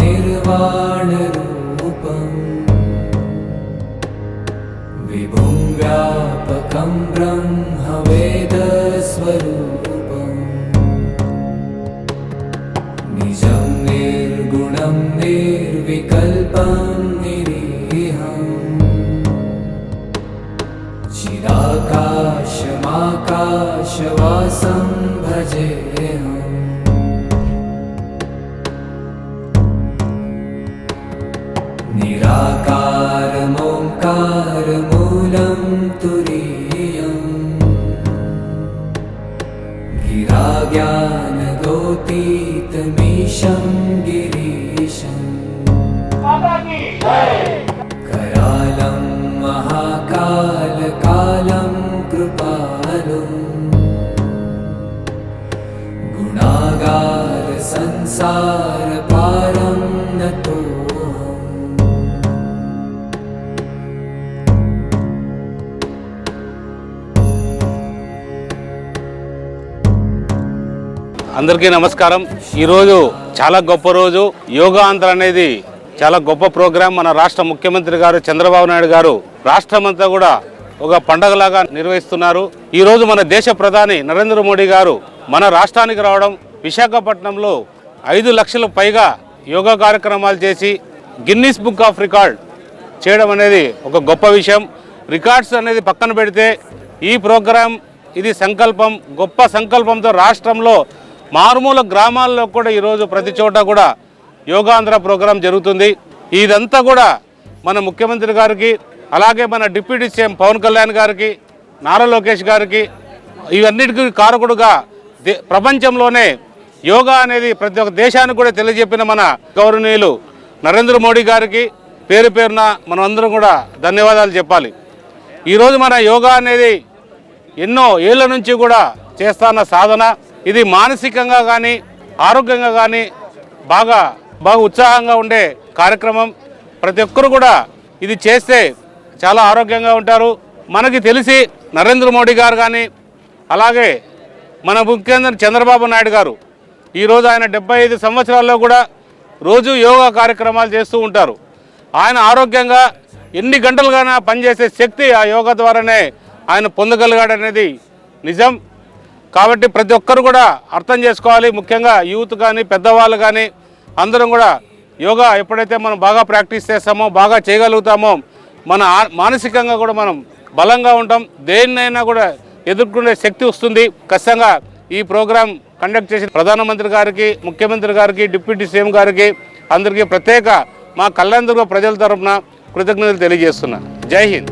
निर्वाणरूपम् विभुं व्यापकं ब्रह्मवेदस्वरूपम् निजं निर्गुणं निर्विकल्पं निरीहम् चिराकाशमाकाशवासं भजेऽहम् निराकारमोङ्कारमूलं तुरीयम् गिराज्ञानगोतीतमीशं गिरीशम् करालं महाकालकालं कृपालुम् गुणागारसंसारपारं नतोऽहम् అందరికీ నమస్కారం. ఈరోజు చాలా గొప్ప రోజు. యోగాంధ్ర అనేది చాలా గొప్ప ప్రోగ్రాం. మన రాష్ట్ర ముఖ్యమంత్రి గారు చంద్రబాబు నాయుడు గారు రాష్ట్రమంతా కూడా ఒక పండగలాగా నిర్వహిస్తున్నారు. ఈరోజు మన దేశ ప్రధాని నరేంద్ర మోడీ గారు మన రాష్ట్రానికి రావడం విశాఖపట్నంలో ఐదు లక్షల పైగా యోగా కార్యక్రమాలు చేసి గిన్నీస్ బుక్ ఆఫ్ రికార్డ్ చేయడం అనేది ఒక గొప్ప విషయం. రికార్డ్స్ అనేది పక్కన పెడితే ఈ ప్రోగ్రాం ఇది సంకల్పం గొప్ప సంకల్పంతో రాష్ట్రంలో మారుమూల గ్రామాల్లో కూడా ఈరోజు ప్రతి చోట కూడా యోగాంధ్ర ప్రోగ్రాం జరుగుతుంది. ఇదంతా కూడా మన ముఖ్యమంత్రి గారికి అలాగే మన డిప్యూటీ సీఎం పవన్ కళ్యాణ్ గారికి నారా లోకేష్ గారికి ఇవన్నిటికీ కారకుడుగా దే- ప్రపంచంలోనే యోగా అనేది ప్రతి ఒక్క దేశానికి కూడా తెలియజెప్పిన మన గౌరవనీయులు నరేంద్ర మోడీ గారికి పేరు పేరున మనం అందరం కూడా ధన్యవాదాలు చెప్పాలి. ఈరోజు మన యోగా అనేది ఎన్నో ఏళ్ళ నుంచి కూడా చేస్తున్న సాధన. ఇది మానసికంగా కానీ ఆరోగ్యంగా కానీ బాగా బాగా ఉత్సాహంగా ఉండే కార్యక్రమం. ప్రతి ఒక్కరు కూడా ఇది చేస్తే చాలా ఆరోగ్యంగా ఉంటారు. మనకి తెలిసి నరేంద్ర మోడీ గారు కానీ అలాగే మన ముఖ్యమంత్రి చంద్రబాబు నాయుడు గారు ఈరోజు ఆయన డెబ్బై ఐదు సంవత్సరాల్లో కూడా రోజు యోగా కార్యక్రమాలు చేస్తూ ఉంటారు. ఆయన ఆరోగ్యంగా ఎన్ని గంటలుగానా పనిచేసే శక్తి ఆ యోగా ద్వారానే ఆయన పొందగలిగాడనేది నిజం. కాబట్టి ప్రతి ఒక్కరు కూడా అర్థం చేసుకోవాలి. ముఖ్యంగా యూత్ కానీ పెద్దవాళ్ళు కానీ అందరం కూడా యోగా ఎప్పుడైతే మనం బాగా ప్రాక్టీస్ చేస్తామో బాగా చేయగలుగుతామో మన ఆ- మానసికంగా కూడా మనం బలంగా ఉంటాం. దేన్నైనా కూడా ఎదుర్కొనే శక్తి వస్తుంది. ఖచ్చితంగా ఈ ప్రోగ్రాం కండక్ట్ చేసిన ప్రధానమంత్రి గారికి ముఖ్యమంత్రి గారికి డిప్యూటీ సీఎం గారికి అందరికీ ప్రత్యేక మా కళ్యాణదుర్గ ప్రజల తరపున కృతజ్ఞతలు తెలియజేస్తున్నా. జై హింద్.